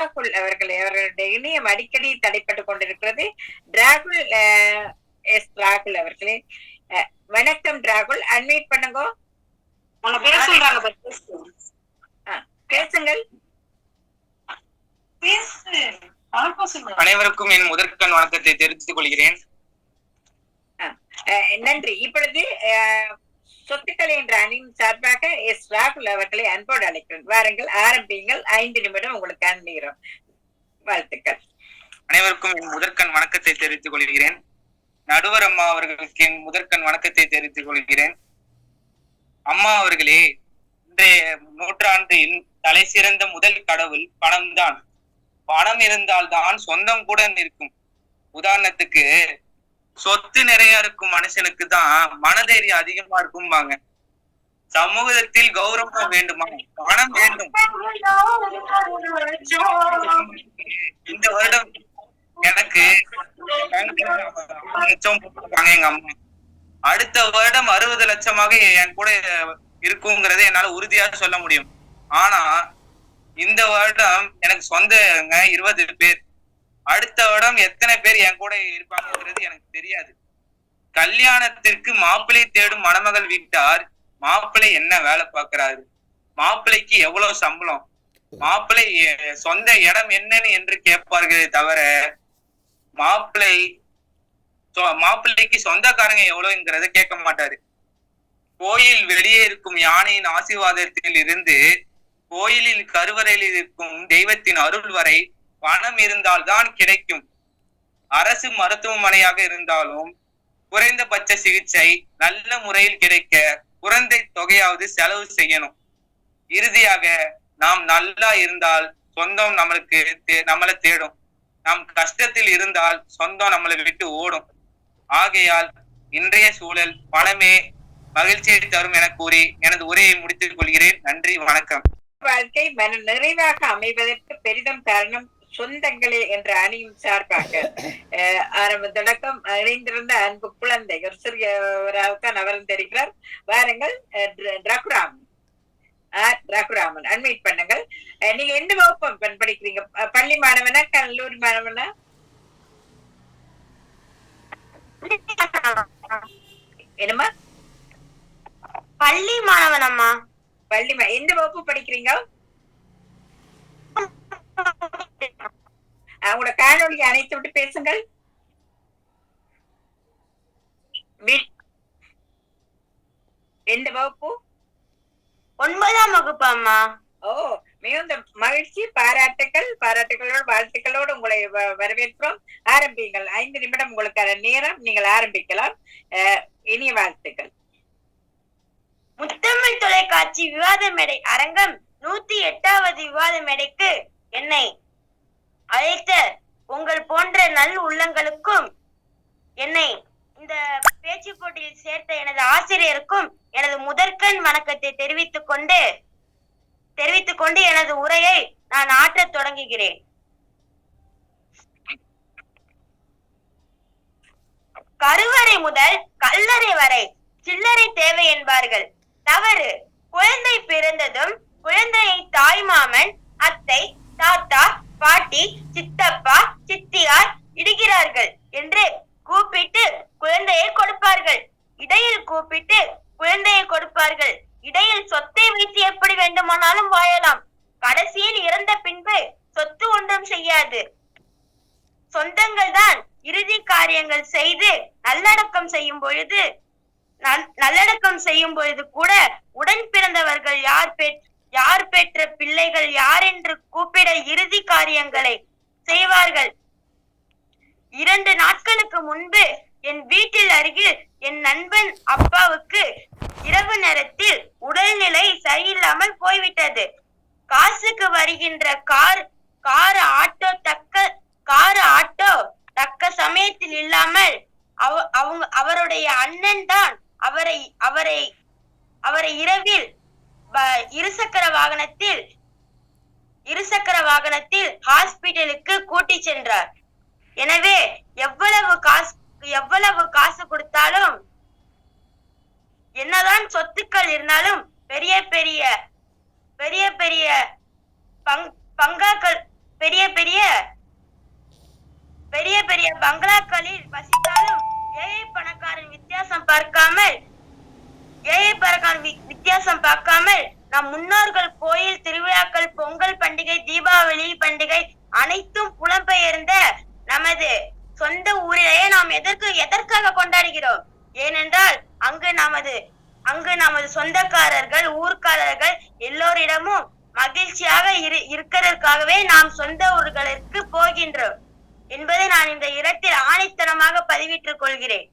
ராகுல் அவர்கள் அவர்களுடைய இணையம் அடிக்கடி தடைப்பட்டு கொண்டிருக்கிறது. டிராகுல் எஸ் ராகுல் அவர்களே. வணக்கம் டிராகுல் அன்மீட் பண்ணுங்க. பேசுங்கள். அனைவருக்கும் என் முதற்கண் வணக்கத்தை தெரிவித்துக் கொள்கிறேன். நன்றி. இப்பொழுது சொத்துக்கள் என்ற அணியின் சார்பாக எஸ் ராகுல் அவர்களை அன்போடு அழைக்கிறேன். வாருங்கள் ஆரம்பியுங்கள். ஐந்து நிமிடம் உங்களுக்கு அனுப்புகிறோம் வாழ்த்துக்கள். அனைவருக்கும் என் முதற்கண் வணக்கத்தை தெரிவித்துக் கொள்கிறேன். நடுவர் அம்மா அவர்களுக்கு என் முதற்கண் வணக்கத்தை தெரிவித்துக் கொள்கிறேன். அம்மா அவர்களே இன்றைய நூற்றாண்டில் தலை சிறந்த முதல் கடவுள் பணம்தான். பணம் இருந்தால்தான் சொந்தம் கூட நிற்கும். உதாரணத்துக்கு சொத்து நிறைய இருக்கும் மனுஷனுக்கு தான் மனதைரியம் அதிகமா இருக்கும்பாங்க. சமூகத்தில் கௌரவம் வேண்டுமா? பணம் வேண்டும். இந்த வருடம் எனக்கு லட்சம் போட்டிருக்காங்க எங்க அம்மா. அடுத்த வருடம் அறுபது லட்சமாக என் கூட இருக்குங்கிறத என்னால உறுதியா சொல்ல முடியும். ஆனா இந்த வருடம் எனக்கு சொந்தங்க இருபது பேர். அடுத்த வருடம் எத்தனை பேர் என் கூட இருப்பாங்கிறது எனக்கு தெரியாது. கல்யாணத்திற்கு மாப்பிள்ளை தேடும் மணமகள் வீட்டார் மாப்பிள்ளை என்ன வேலை பார்க்கறாரு? மாப்பிள்ளைக்கு எவ்வளவு சம்பளம்? மாப்பிள்ளை சொந்த இடம் என்னன்னு என்று கேட்பார்களே தவிர மாப்பிள்ளை சொ- மாப்பிள்ளைக்கு சொந்தக்காரங்க எவ்வளவுங்கிறத கேட்க மாட்டாரு. கோயில் வெளியே இருக்கும் யானையின் ஆசீர்வாதத்தில் இருந்து கோயிலில் கருவறையில் இருக்கும் தெய்வத்தின் அருள் வரை பணம் இருந்தால்தான் கிடைக்கும். அரசு மருத்துவமனையாக இருந்தாலும் குறைந்தபட்ச சிகிச்சை நல்ல முறையில் கிடைக்க குறைந்த தொகையாவது செலவு செய்யணும். இறுதியாக நாம் நல்லா இருந்தால் சொந்தம் நம்மளுக்கு நம்மளை தேடும். நாம் கஷ்டத்தில் இருந்தால் சொந்தம் நம்மளை விட்டு ஓடும். ஆகையால் இன்றைய சூழல் பணமே மகிழ்ச்சியை தரும் என கூறி எனது உரையை முடித்துக் கொள்கிறேன். நன்றி வணக்கம். வாழ்க்கை மன நிறைவாக அமைவதற்கு பெரிதும் காரணம் சொந்தங்களே என்ற அணியின் சார்பாக ஆரம்ப தொடக்கம் இணைந்திருந்த அன்பு குழந்தை ஒரு சிறியவராகத்தான் அவரும் தெரிகிறார். வாருங்கள் ரகுராம் ஆர் ரகுராமன். அன்மீட் பண்ணுங்கள். நீங்க எந்த வகுப்பு படிக்கிறீங்க? பள்ளி மாணவனா கல்லூரி மாணவனா? என்னம்மா? பள்ளி மாணவன் அம்மா பள்ளி எந்த வகுப்பு படிக்கிறீங்க? அவங்களோட காணொலி அணைத்து விட்டு பேசுங்கள். எந்த வகுப்பு? ஒன்பதாம் வகுப்பு அம்மா. ஓ மிகுந்த மகிழ்ச்சி பாராட்டுக்கள் பாராட்டுகளோடு வாழ்த்துக்களோடு உங்களை வரவேற்கிறோம். ஆரம்பிங்கள் ஐந்து நிமிடம் உங்களுக்கான நேரம். நீங்கள் ஆரம்பிக்கலாம். இனிய வாழ்த்துக்கள். முத்தமிழ் தொலைக்காட்சி விவாத மேடை அரங்கம் நூத்தி எட்டாவது விவாத மேடைக்கு என்னை அழைத்த உங்கள் போன்ற நல் உள்ளங்களுக்கும் என்னை இந்த பேச்சு போட்டியில் சேர்த்த எனது ஆசிரியருக்கும் எனது முதற்கண் வணக்கத்தை தெரிவித்துக் கொண்டு தெரிவித்துக் கொண்டு எனது உரையை நான் ஆற்றத் தொடங்குகிறேன். கருவறை முதல் கல்லறை வரை சில்லறை தேவை என்பார்கள். தவறு. குழந்தை பிறந்ததும் குழந்தையை தாய்மாமன் அத்தை தாத்தா பாட்டி சித்தப்பா சித்தியார் இடுகிறார்கள் என்று கூப்பிட்டு குழந்தையை கொடுப்பார்கள். இடையில் கூப்பிட்டு குழந்தையை கொடுப்பார்கள். இடையில் சொத்தை வைத்து எப்படி வேண்டுமானாலும் வாழலாம். கடைசியில் இறந்த பின்பு சொத்து ஒன்றும் செய்யாது. சொந்தங்கள் தான் இறுதி காரியங்கள் செய்து நல்லடக்கம் செய்யும் பொழுது நல்லடக்கம் செய்யும் பொழுது கூட உடன் பிறந்தவர்கள் யார் பெற் யார் பெற்ற பிள்ளைகள் யார் என்று கூப்பிட இறுதி காரியங்களை செய்வார்கள். இரண்டு நாட்களுக்கு முன்பு என் வீட்டில் அருகில் என் நண்பன் அப்பாவுக்கு இரவு நேரத்தில் உடல்நிலை சரியில்லாமல் போய்விட்டது. காசுக்கு வருகின்ற கார் கார் ஆட்டோ தக்க கார் ஆட்டோ தக்க சமயத்தில் இல்லாமல் அவ- அவங்க அவருடைய அண்ணன் தான் அவரை அவரை அவரை இரவில் இருசக்கர வாகனத்தில் இருசக்கர வாகனத்தில் ஹாஸ்பிட்டலுக்கு கூட்டி சென்றார். எனவே எவ்வளவு காசு எவ்வளவு காசு கொடுத்தாலும் என்னதான் சொத்துக்கள் இருந்தாலும் தமிழ் நம் முன்னோர்கள் கோயில் திருவிழாக்கள் பொங்கல் பண்டிகை தீபாவளி பண்டிகை அனைத்தும் புலம்பெயர்ந்த நமது சொந்த ஊரிலேயே நாம் எதற்கு எதற்காக கொண்டாடுகிறோம்? ஏனென்றால் அங்கு நமது அங்கு நமது சொந்தக்காரர்கள் ஊர்க்காரர்கள் எல்லோரிடமும் மகிழ்ச்சியாக இரு இருக்கிறதற்காகவே நாம் சொந்த ஊர்களுக்கு போகின்றோம் என்பதை நான் இந்த இடத்தில் ஆணித்தனமாக பதிவிட்டுக் கொள்கிறேன்.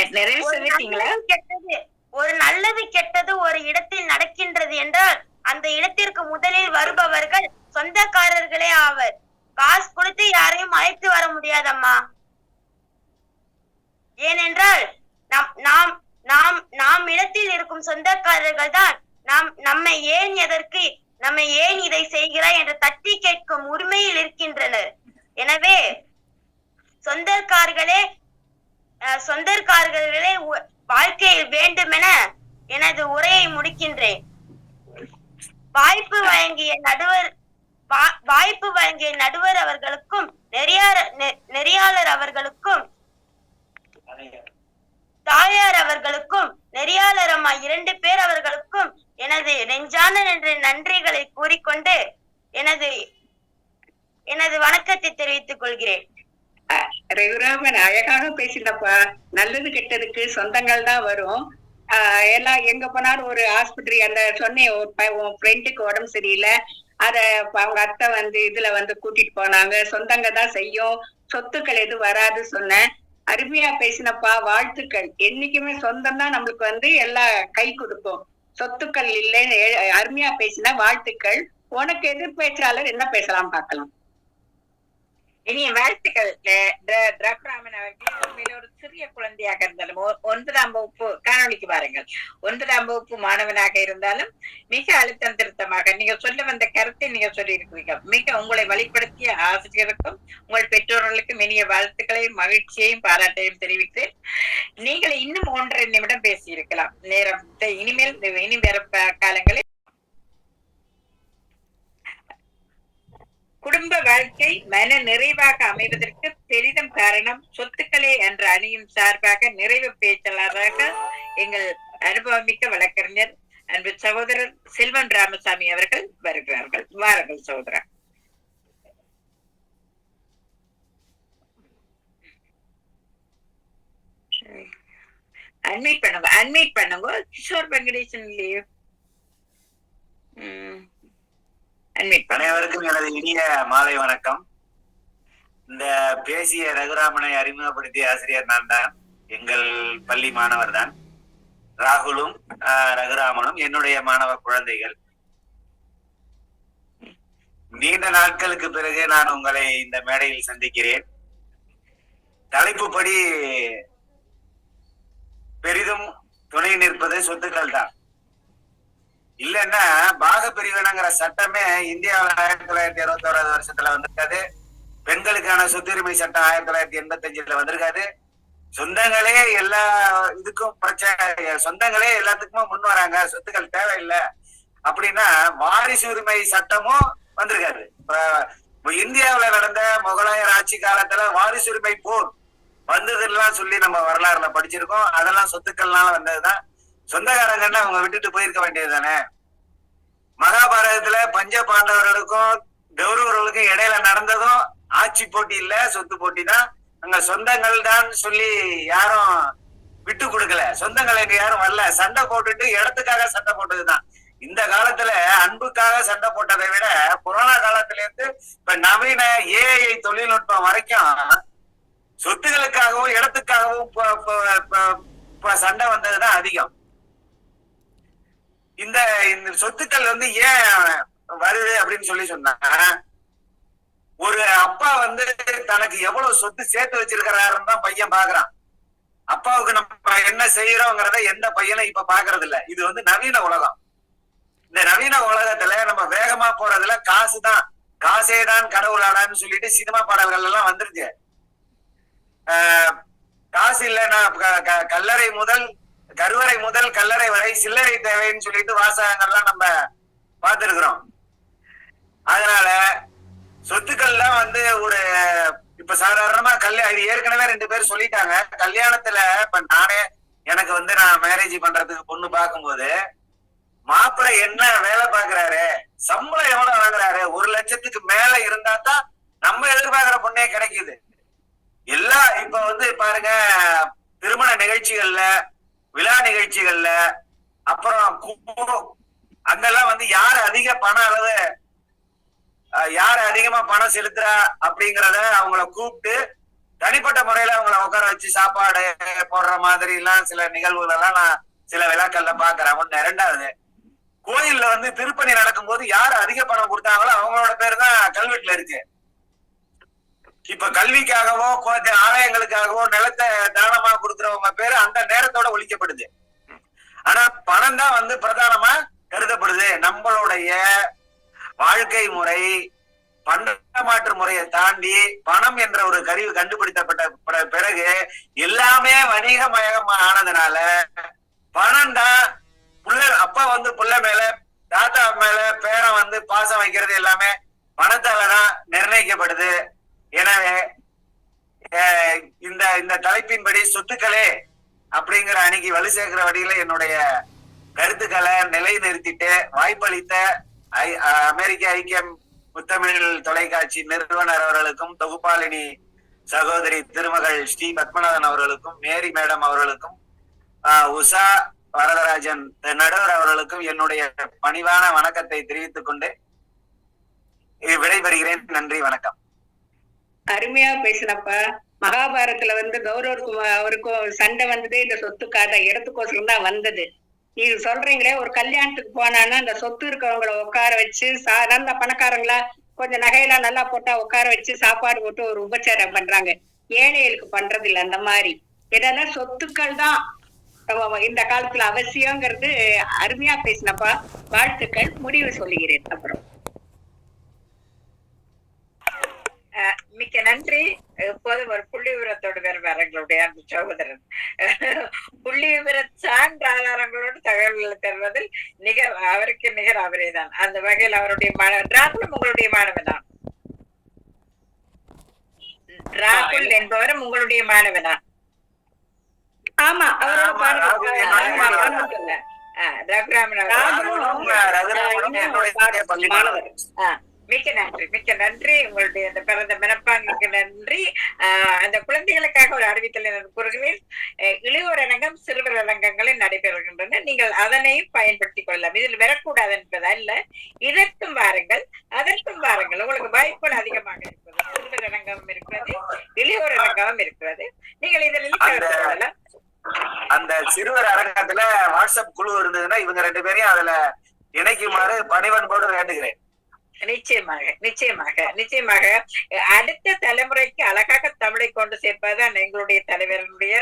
சொல்லிட்டீங்களா? கெட்டது ஒரு நல்லது கெட்டது ஒரு இடத்தில் நடக்கின்றது என்றால் அந்த இடத்திற்கு முதலில் வருபவர்கள் சொந்தக்காரர்களே ஆவர். காசு கொடுத்து யாரையும் அழைத்து வர முடியாதம்மா. ஏனென்றால் நாம் நாம் நாம் நாம் இடத்தில் இருக்கும் சொந்தக்காரர்கள் தான் நாம் நம்மை ஏன் எதற்கு நம்மை ஏன் இதை செய்கிறாய் என்று தட்டி கேட்கும் உரிமையில் இருக்கின்றனர். எனவே சொந்தக்காரர்களே சொந்தக்காரர்களே வாழ்க்கையில் வேண்டுமென எனது உரையை முடிக்கின்றேன். வாய்ப்பு வழங்கிய நடுவர் வா- வாய்ப்பு வழங்கிய நடுவர் அவர்களுக்கும் நெறியாளர் அவர்களுக்கும் தாயார் அவர்களுக்கும் நெறியாளர் அம்மா இரண்டு பேர் அவர்களுக்கும் எனது நெஞ்சான என்ற நன்றிகளை கூறிக்கொண்டு எனது எனது வணக்கத்தை தெரிவித்துக் கொள்கிறேன். ரகுராமன் அழகாக பேசினப்பா நல்லது கெட்டதுக்கு சொந்தங்கள் தான் வரும். ஆஹ் எல்லாம் எங்க போனாலும் ஒரு ஆஸ்பத்திரி அந்த சொன்னேன் ஒரு உன் ஃப்ரெண்டுக்கு உடம்பு சரியில்லை. அத அவங்க அத்தை வந்து இதுல வந்து கூட்டிட்டு போனாங்க. சொந்தங்க தான் செய்யும். சொத்துக்கள் எதுவும் வராது சொன்னேன். அருமையா பேசினப்பா வாழ்த்துக்கள். என்னைக்குமே சொந்தம் தான் நம்மளுக்கு வந்து எல்லாம் கை கொடுக்கும். சொத்துக்கள் இல்லைன்னு அருமையா பேசின வாழ்த்துக்கள். உனக்கு எதிர் பேச்சாளர் என்ன பேசலாம் பார்க்கலாம். இனிய வாழ்த்துக்கள் அஹ் அவர்கள் உண்மையில ஒரு சிறிய குழந்தையாக இருந்தாலும் ஒன்பதாம் வகுப்பு காணொளிக்கு பாருங்கள் ஒன்பதாம் வகுப்பு மாணவனாக இருந்தாலும் மிக அழுத்தம் திருத்தமாக நீங்க சொல்ல வந்த கருத்தை நீங்க சொல்லி இருக்கிறீங்க மிக உங்களை வழிப்படுத்திய ஆசிரியருக்கும் உங்கள் பெற்றோர்களுக்கும் இனிய வாழ்த்துக்களையும் மகிழ்ச்சியையும் பாராட்டையும் தெரிவித்து நீங்கள் இன்னும் ஒன்றரை நிமிடம் பேசியிருக்கலாம். நேரத்தை இனிமேல் இனி வேற காலங்களில் வாழ்க்கை மன நிறைவாக அமைவதற்கு பெரிதும் காரணம் சொத்துக்களே என்ற அணியும் சார்பாக நிறைவு பேச்சாளராக எங்கள் அனுபவமிக்க வழக்கறிஞர் அன்பு சகோதரர் செல்வன் ராமசாமி அவர்கள் வருகிறார்கள். வாருங்கள் சகோதரர் அட்மிட் பண்ணுங்க அட்மிட் பண்ணுங்க. கிஷோர் வெங்கடேசன் இல்லையே. அட்மிட் அனைவருக்கும் எனது இனிய மாலை வணக்கம். இந்த பேசிய ரகுராமனை அறிமுகப்படுத்திய ஆசிரியர் நான் தான். எங்கள் பள்ளி மாணவர் தான். ராகுலும் ஆஹ், ரகுராமனும் என்னுடைய மாணவ குழந்தைகள். நீண்ட நாட்களுக்கு பிறகு நான் உங்களை இந்த மேடையில் சந்திக்கிறேன். தலைப்புப்படி பெரிதும் துணை நிற்பது சொத்துக்கள் தான் இல்லைன்னா பாக பிரிவினங்கிற சட்டமே இந்தியாவில் ஆயிரத்தி தொள்ளாயிரத்தி அறுபத்தி ஓராவது வருஷத்துல வந்திருக்காது. பெண்களுக்கான சொத்துரிமை சட்டம் ஆயிரத்தி தொள்ளாயிரத்தி எண்பத்தி அஞ்சுல வந்திருக்காது. சொந்தங்களே எல்லா இதுக்கும் பிரச்சனை சொந்தங்களே எல்லாத்துக்குமே முன் வராங்க. சொத்துக்கள் தேவையில்லை. அப்படின்னா வாரிசு உரிமை சட்டமும் வந்திருக்காது. இப்ப இப்ப நடந்த முகலாயர் ஆட்சி காலத்துல வாரிசு உரிமை போர் வந்ததெல்லாம் சொல்லி நம்ம வரலாறுல படிச்சிருக்கோம். அதெல்லாம் சொத்துக்கள்னால வந்ததுதான். சொந்தக்காரங்கன்னா அவங்க விட்டுட்டு போயிருக்க வேண்டியது தானே? மகாபாரதத்துல பஞ்ச பாண்டவர்களுக்கும் கௌரவர்களுக்கும் இடையில நடந்ததும் ஆட்சி போட்டி இல்ல சொத்து போட்டி தான். அங்க சொந்தங்கள் தான் சொல்லி யாரும் விட்டு கொடுக்கல. சொந்தங்கள் எங்க யாரும் வரல. சண்டை போட்டுட்டு இடத்துக்காக சண்டை போட்டதுதான். இந்த காலத்துல அன்புக்காக சண்டை போட்டதை விட கொரோனா காலத்துல இருந்து இப்ப நவீன ஏஐ தொழில்நுட்பம் வரைக்கும் சொத்துகளுக்காகவும் இடத்துக்காகவும் சண்டை வந்ததுதான் அதிகம். இந்த இந்த சொத்துக்கள் வந்து ஏன் வருது அப்படின்னு சொல்லி சொன்னா ஒரு அப்பா வந்து தனக்கு எவ்வளவு சொத்து சேர்த்து வச்சிருக்கிறாருன்னு தான் பையன் பாக்குறான். அப்பாவுக்கு நம்ம என்ன செய்யறோங்கிறத எந்த பையனும் இப்ப பாக்குறது இல்ல இது வந்து நவீன உலகம். இந்த நவீன உலகத்துல நம்ம வேகமா போறதுல காசு தான் காசே தான் கடவுளாடான்னு சொல்லிட்டு சினிமா பாடல்கள் எல்லாம் வந்துருச்சு. ஆஹ் காசு இல்லைன்னா க- க- கல்லறை முதல் கருவறை முதல் கல்லறை வரை சில்லறை தேவைன்னு சொல்லிட்டு வாசகங்கள்லாம் நம்ம பார்த்திருக்கிறோம். அதனால சொத்துக்கள்லாம் வந்து ஒரு இப்ப சாதாரணமா கல்யாணம் இது ஏற்கனவே ரெண்டு பேரும் சொல்லிட்டாங்க. கல்யாணத்துல இப்ப நானே எனக்கு வந்து நான் மேரேஜ் பண்றதுக்கு பொண்ணு பார்க்கும்போது மாப்பிள்ளை என்ன வேலை பாக்குறாரு சம்பளம் எவ்வளவு வாங்குறாரு? ஒரு லட்சத்துக்கு மேல இருந்தா தான் நம்ம எதிர்பார்க்கிற பொண்ணே கிடைக்குது. எல்லா இப்ப வந்து பாருங்க திருமண நிகழ்ச்சிகள்ல விழா நிகழ்ச்சிகள்ல அப்புறம் அங்கெல்லாம் வந்து யார் அதிக பண அளவு யார் அதிகமா பணம் செலுத்துறா அப்படிங்கறத அவங்கள கூப்பிட்டு தனிப்பட்ட முறையில அவங்கள உட்கார வச்சு சாப்பாடு போடுற மாதிரி எல்லாம் சில நிகழ்வுகள் எல்லாம் நான் சில விழாக்கள்ல பாக்குறேன் ஒண்ணு ரெண்டாவது கோயில்ல வந்து திருப்பணி நடக்கும்போது யார் அதிக பணம் கொடுத்தாங்களோ அவங்களோட பேர் தான் கல்வெட்டுல இருக்கு. இப்ப கல்விக்காகவோ கொஞ்சம் ஆலயங்களுக்காகவோ நிலத்தை தானமா கொடுக்கறவங்க பேரு அந்த நேரத்தோட ஒழிக்கப்படுது. ஆனா பணம் தான் வந்து பிரதானமா கருதப்படுது. நம்மளுடைய வாழ்க்கை முறை பண்டமாற்று முறையை தாண்டி பணம் என்ற ஒரு கருவி கண்டுபிடித்தப்பட்ட பிறகு எல்லாமே வணிகமயமா ஆனதுனால பணம் தான் புள்ள அப்பா வந்து புள்ள மேல தாத்தா மேல பேரன் வந்து பாசம் வைக்கிறது எல்லாமே பணத்தாலதான் நிர்ணயிக்கப்படுது. எனவே இந்த இந்த தலைப்பின்படி சொத்துக்களே அப்படிங்கிற அன்னைக்கு வலு சேர்க்கிற வழியில என்னுடைய கருத்துக்களை நிலைநிறுத்திட்டு வாய்ப்பளித்த ஐ- அமெரிக்க ஐக்கியம் முத்தமிழ் தொலைக்காட்சி நிறுவனர் அவர்களுக்கும் தொகுப்பாளினி சகோதரி திருமகள் ஸ்ரீ பத்மநாதன் அவர்களுக்கும் மேரி மேடம் அவர்களுக்கும் ஆஹ், உஷா வரதராஜன் நடுவர் அவர்களுக்கும் என்னுடைய பணிவான வணக்கத்தை தெரிவித்துக் கொண்டு விடைபெறுகிறேன். நன்றி வணக்கம். அருமையா பேசினப்பா மகாபாரதத்துல வந்து கௌரவருக்கும் அவருக்கும் சண்டை வந்ததே இந்த சொத்துக்காக இடத்துக்கோசரம் தான் வந்தது. நீங்க சொல்றீங்களே ஒரு கல்யாணத்துக்கு போனான்னா அந்த சொத்து இருக்கிறவங்கள உட்கார வச்சு சா நல்ல பணக்காரங்களா கொஞ்சம் நகையெல்லாம் நல்லா போட்டா உட்கார வச்சு சாப்பாடு போட்டு ஒரு உபச்சாரம் பண்றாங்க. ஏழைகளுக்கு பண்றது இல்ல அந்த மாதிரி. இதெல்லாம் சொத்துக்கள் தான் இந்த காலத்துல அவசியங்கிறது அருமையா பேசினப்பா வாழ்த்துக்கள் முடிவு சொல்லுகிறேன். அப்புறம். மிக்க நன்றி இப்போதும் ஒரு புள்ளி விவரத்தோடு வருவார் எங்களுடைய அந்த சகோதரன் புள்ளி விவர சான்று ஆதாரங்களோடு தகவல்களை தருவதில் நிகர் அவருக்கு நிகர் அவரே தான் அந்த வகையில் அவருடைய மாணவன் ராகுலும் உங்களுடைய மாணவனா ராகுல் என்பவரும் உங்களுடைய மாணவனா ஆமா அவரோட ரகுராமன் மிக்க நன்றி மிக்க நன்றி. உங்களுடைய அந்த பிறந்த மனப்பாங்குக்கு நன்றி. அந்த குழந்தைகளுக்காக ஒரு அறிவித்தலை கூறுகிறேன். இளையோர் அரங்கம் சிறுவர் அரங்கங்களில் நடைபெறுகின்றன. நீங்கள் அதனையும் பயன்படுத்திக் கொள்ளலாம். இதில் வரக்கூடாது என்பது அல்ல இதற்கும் வாருங்கள் அதற்கும் வாருங்கள். உங்களுக்கு வாய்ப்புகள் அதிகமாக இருக்கிறது சிறுவர் அரங்கம் இருக்கிறது இளையோர் அரங்கமும் இருக்கிறது நீங்கள் இதில் கலந்து கொள்ளலாம். அந்த சிறுவர் அரங்கத்துல வாட்ஸ்அப் குழு இருந்ததுன்னா இவங்க ரெண்டு பேரையும் அதுல இணைக்குமாறு பணிவன்போடு வேண்டுகிறேன். நிச்சயமாக நிச்சயமாக நிச்சயமாக. அடுத்த தலைமுறைக்கு அழகாக தமிழை கொண்டு சேர்ப்பதுதான் எங்களுடைய தலைவர்களுடைய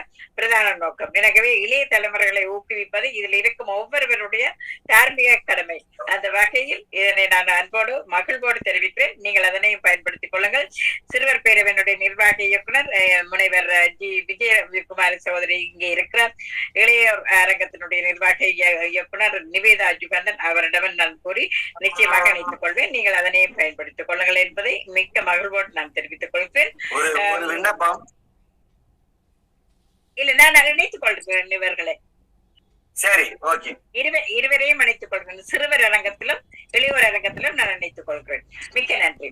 பிரதான நோக்கம். எனவே இளைய தலைமுறைகளை ஊக்குவிப்பது இதில் இருக்கும் ஒவ்வொருவருடைய தார்மீக கடமை. அந்த வகையில் இதனை நான் அன்போடு மகிழ்வோடு தெரிவிக்கிறேன். நீங்கள் அதனையும் பயன்படுத்திக் கொள்ளுங்கள். சிறுவர் பேரவையினுடைய நிர்வாக இயக்குனர் முனைவர் ஜி. விஜயகுமாரி சகோதரி இங்கே இருக்கிறார். இளையோர் அரங்கத்தினுடைய நிர்வாக இய- இயக்குனர் நிவேதா ஜுகந்தன் அவரிடம் நான் கூறி நிச்சயமாக இணைத்துக் கொள்வேன். நீங்கள் அதனையும் பயன்படுத்திக் கொள்ளுங்கள் என்பதை மிக்க மகிழ்வோடு நான் தெரிவித்துக் கொள்கிறேன். விண்ணப்பம். இல்ல நான் இணைத்துக் கொள்கிறேன் இவர்களை. சரி ஓகே. இருவர் இருவரையும் இணைத்துக் கொள்கிறேன். சிறுவர் அரங்கத்திலும் இளையோர் அரங்கத்திலும் நான் இணைத்துக் கொள்கிறேன். மிக்க நன்றி.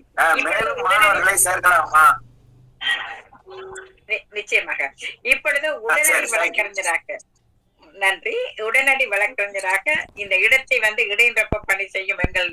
நிச்சயமாக. இப்பொழுது உடனடி. வழக்கறிஞராக நன்றி. உடனடி வழக்கறிஞராக இந்த இடத்தை வந்து இடைநிரப்ப பணி செய்யும் எங்கள்